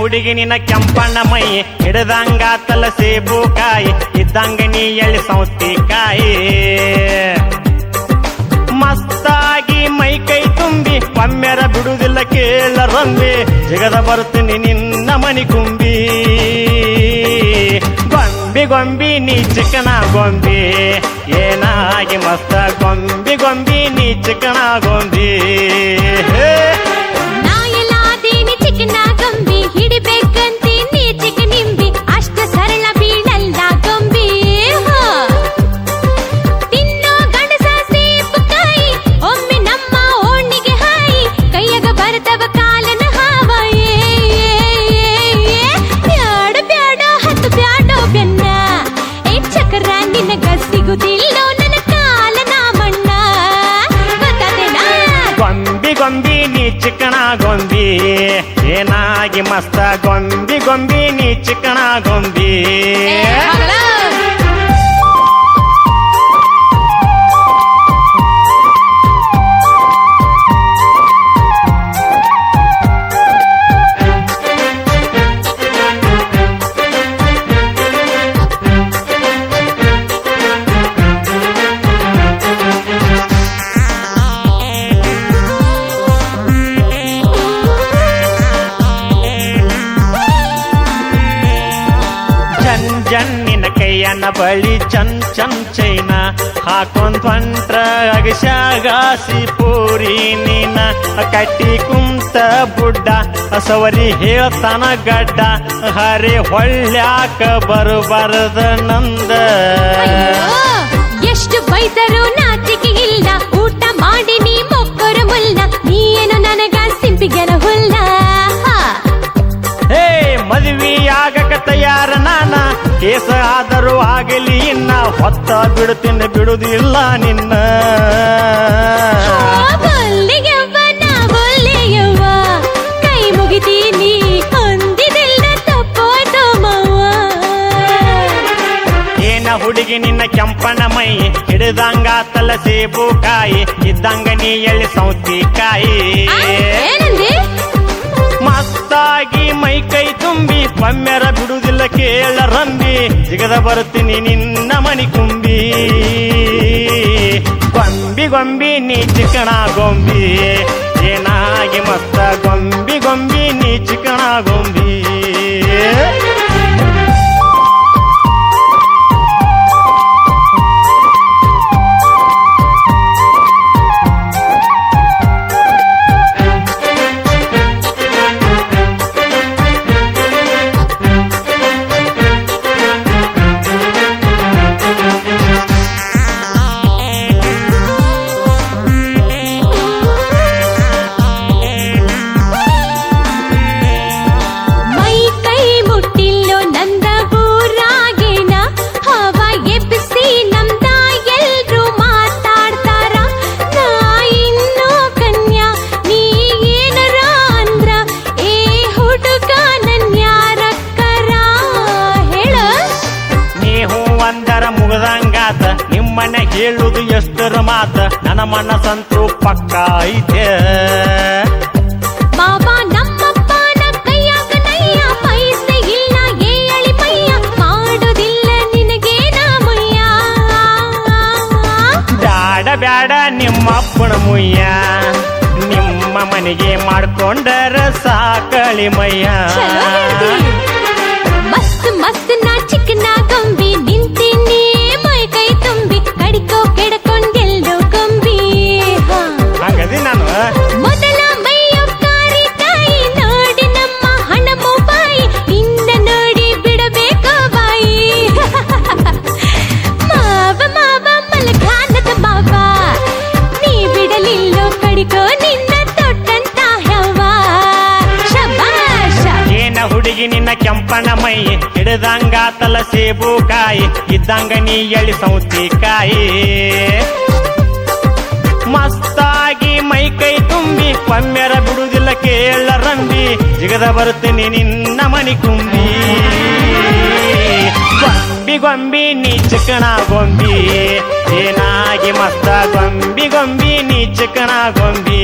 ಹುಡುಗಿ ನಿನ್ನ ಕೆಂಪಣ್ಣ ಮೈ, ಹಿಡ್ದಂಗ ತಲ ಸೇಬು ಕಾಯಿ ಇದ್ದಂಗ ನೀ ಎಳ್ಳಿ ಸೌತಿಕಾಯಿ. ಮಸ್ತಾಗಿ ಮೈ ಕೈ ತುಂಬಿ, ಒಮ್ಮೆರ ಬಿಡುವುದಿಲ್ಲ ಕೇಳ ರಂಬಿ, ಜಗದ ಬರ್ತೀನಿ ನಿನ್ನ ಮನಿ ಕುಂಬಿ. ಗೊಂಬಿ ಗೊಂಬಿ ನೀ ಚಿಕ್ಕನ ಗೊಂಬಿ, ಏನಾಗಿ ಮಸ್ತ ಗೊಂಬಿ ಗೊಂಬಿ ನೀ ಚಿಕ್ಕನ ಗೊಂಬಿ. ನೀ ಚಿಕ್ಕಣ ಗೊಂಬಿ ಏನಾಗಿ ಮಸ್ತ ಗೊಂಬಿ ಗೊಂಬಿ ನೀ ಚಿಕ್ಕಣ ಗೊಂಬಿ ಜನ್ ಜನ್ ನಿನ್ನ ಕೈಯನ್ನ ಬಳಿ ಚನ್ ಚನ್ ಚೈನ ಹಾಕೊಂಡ್ ಹೊಂಟ್ರ ಅಗಶಾಗಾಸಿ ಪೂರಿ ನೀನ ಕಟ್ಟಿ ಕುಂತ ಬುಡ್ಡ ಸವರಿ ಹೇಳ್ತಾನ ಗಡ್ಡ ಹರಿ ಹೊಳ್ಳ್ಯಾಕ ಬರಬಾರದ ನಂದ. ಕೇಸ ಆದರೂ ಆಗಲಿ ಇನ್ನ ಹೊತ್ತ ಬಿಡುತ್ತೀನಿ ಬಿಡುದಿಲ್ಲ ನಿನ್ನ. ಕೈ ಮುಗಿತೀನಿ ಏನ ಹುಡುಗಿ ನಿನ್ನ ಕೆಂಪನ ಮೈ ಹಿಡಿದಂಗ ತಲ ಸೇಬು ಕಾಯಿ ಇದ್ದಂಗ ನೀ ಎಳ್ಳಿ ಸೌತಿಕಾಯಿ ಆ, ಮೈ ಕೈ ತುಂಬಿ ಒಮ್ಮೆರ ಬಿಡುವುದಿಲ್ಲ ಕೇಳ ರಂಬಿ. ಜಿಗದ ಬರುತ್ತೀನಿ ನಿನ್ನ ಮಣಿ ಕುಂಬಿ. ಗೊಂಬಿ ಗೊಂಬಿ ನೀ ಚಿಕ್ಕಣ ಗೊಂಬಿ. ಏನಾಗಿ ಮತ್ತ ಗೊಂಬಿ ಗೊಂಬಿ ನೀ ಚಿಕ್ಕಣ ಗೊಂಬಿ. ನಿಮ್ಮನ್ನ ಹೇಳುದು ಎಷ್ಟರ ಮಾತ? ನನ್ನ ಮನಸ್ಸಂತೂ ಪಕ್ಕ ಐತೆ. ಬ್ಯಾಡ ನಿಮ್ಮಪ್ಪನ ಮುಯ್ಯ. ನಿಮ್ಮ ಮನೆಗೆ ಮಾಡ್ಕೊಂಡರ ಸಾಕಳಿ ಮಯ್ಯ. ಮಸ್ತ್ ಮಸ್ತ್ ನಿನ್ನ ಕೆಂಪನ ಮೈ ಹಿಡ್ದಂಗ ತಲ ಸೇಬು ಕಾಯಿ ಇದ್ದಂಗ ನೀ ಎಳಿ ಸೌತಿಕಾಯಿ ಮಸ್ತಾಗಿ ಮೈ ಕೈ ತುಂಬಿ ಒಮ್ಮೆರ ಬಿಡುವುದಿಲ್ಲ ಕೇಳ ರಂಬಿ ಜಿಗದ ಬರುತ್ತೀನಿ ನಿನ್ನ ಮನಿ ಕುಂಬಿ ಗೊಂಬಿ ಗೊಂಬಿ ನೀ ಚಿಕ್ಕಣ ಗೊಂಬಿ ಏನಾಗಿ ಮಸ್ತ ಗೊಂಬಿ ಗೊಂಬಿ ನೀ ಚಿಕ್ಕಣ ಗೊಂಬಿ